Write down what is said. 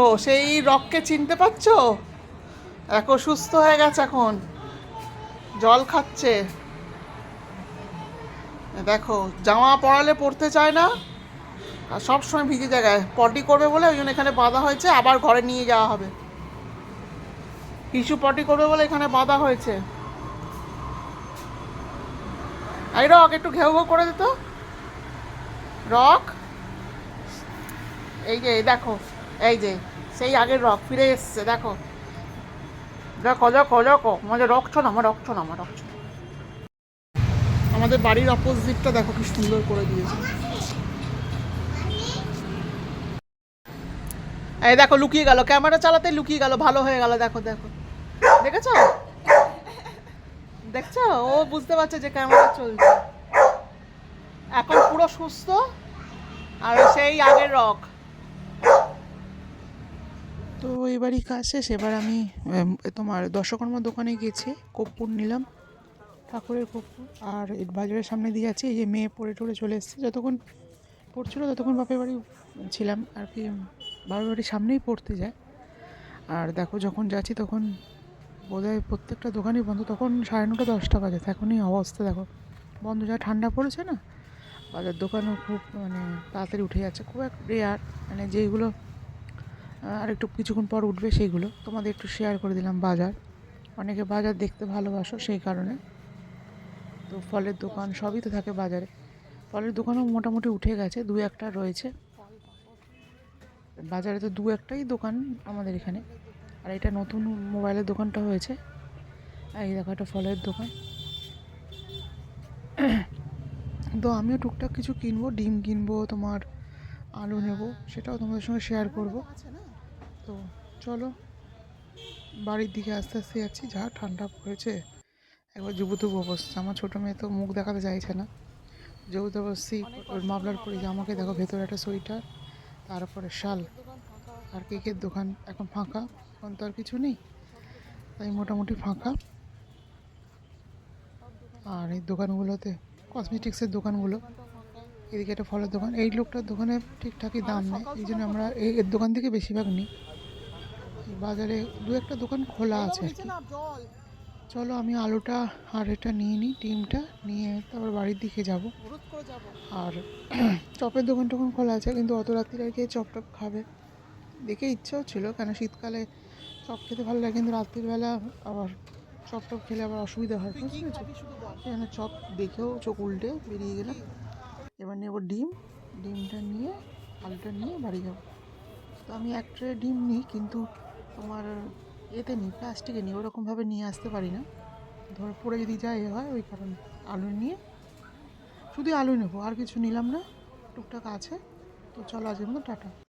ও, সেই রককে চিনতে পারছ? এখন সুস্থ হয়ে গেছে এখন। জল খাচ্ছে। দেখো, জামা পরালে পরতে চায় না, আর সবসময় ভিজে জায়গায়। পটি করবে বলে ওই জন্য এখানে বাঁধা হয়েছে, আবার ঘরে নিয়ে যাওয়া হবে। হিসু পটি করবে বলে এখানে বাঁধা হয়েছে। এই রক, একটু ঘেউ ঘেউ করে দিত রক, এই যে দেখো। এই যে, সেই আগের রক ফিরে এসছে, দেখো। দেখো দেখো দেখো, আমাদের রক্ত না আমার রক্ত না আমার রক্ত। আমাদের বাড়ির অপোজিটটা দেখো কি সুন্দর করে দিয়েছে। এই দেখো, লুকিয়ে গেল। ক্যামেরা চালাতে লুকিয়ে গেল, ভালো হয়ে গেল, দেখো দেখো। দেখেছ? দেখছ? ও বুঝতে পারছে যে ক্যামেরা চলছে। এখন পুরো সুস্থ, আর সেই আগের রক। তো এবারই কাজ শেষ। এবার আমি তোমার দশকর্মার দোকানে গেছি, কর্পূর নিলাম, ঠাকুরের কর্পূর। আর বাজারের সামনে দিয়ে যাচ্ছি, এই যে মেয়ে পড়ে টড়ে চলে এসেছে। যতক্ষণ পড়ছিল ততক্ষণ বাপের বাড়ি ছিলাম, আর কি বাপের বাড়ির সামনেই পড়তে যায়। আর দেখো, যখন যাচ্ছি তখন বোধহয় প্রত্যেকটা দোকানই বন্ধ। তখন সাড়ে নটা, দশটা বাজে। এখনই অবস্থা, দেখো। বন্ধ, যা ঠান্ডা পড়েছে না, বাজার দোকানও খুব মানে তাড়াতাড়ি উঠে যাচ্ছে। খুব এক রেয়ার মানে যেইগুলো আর একটু কিছুক্ষণ পর উঠবে সেইগুলো। তোমাদের একটু শেয়ার করে দিলাম বাজার। অনেকে বাজার দেখতে ভালোবাসো সেই কারণে। তো ফলের দোকান সবই তো থাকে বাজারে। ফলের দোকানও মোটামুটি উঠে গেছে, দু একটা রয়েছে। বাজারে তো দু একটাই দোকান আমাদের এখানে। আর এটা নতুন মোবাইলের দোকানটা হয়েছে। এই দেখো একটা ফলের দোকান। তো আমিও টুকটাক কিছু কিনবো, ডিম কিনবো, তোমার আলু নেব, সেটাও তোমাদের সঙ্গে শেয়ার করব। তো চলো বাড়ির দিকে আস্তে আস্তে যাচ্ছি। যা ঠান্ডা পড়েছে। একবার যুবতুব অবস্থা। আমার ছোটো মেয়ে তো মুখ দেখাতে চাইছে না। অবশ্যই ওর মাফলার পরে জামাকে দেখো ভেতরে একটা সোয়েটার তারপরে শাল আর কেকের দোকান এখন ফাঁকা। এখন তো আর কিছু নেই। তাই মোটামুটি ফাঁকা। আর এই দোকানগুলোতে কসমেটিক্সের দোকানগুলো এদিকে একটা ফলের দোকান। এই লোকটার দোকানে ঠিকঠাকই দাম নেই। এই জন্য আমরা এই- এর দোকান থেকে বেশিরভাগ নিই। বাজারে দু একটা দোকান খোলা আছে। চলো আমি আলুটা আর এটা নিয়ে নিই ডিমটা নিয়ে তারপর বাড়ির দিকে যাব। আর চপের দোকান টোকান খোলা আছে কিন্তু অত রাত্রিরে আর কে চপ টপ খাবে? দেখে ইচ্ছাও ছিল কেন শীতকালে চপ খেতে ভালো লাগে কিন্তু রাত্রিবেলা আবার চপ টপ খেলে আবার অসুবিধা হয় বুঝতে পেরেছ? চপ দেখেও চোখ উল্টে বেরিয়ে গেলাম। এবার নেব ডিম ডিমটা নিয়ে আলুটা নিয়ে বাড়ি যাব। তো আমি এক ট্রে ডিম নিই কিন্তু তোমার এতে নিই, প্লাস্টিকে নিই, ওরকমভাবে নিয়ে আসতে পারি না। ধরো পড়ে যদি যায় এ হয়, ওই কারণে। আলু নিয়ে, শুধু আলু নেব, আর কিছু নিলাম না, টুকটাক আছে। তো চলো আজকের মতো টাটা।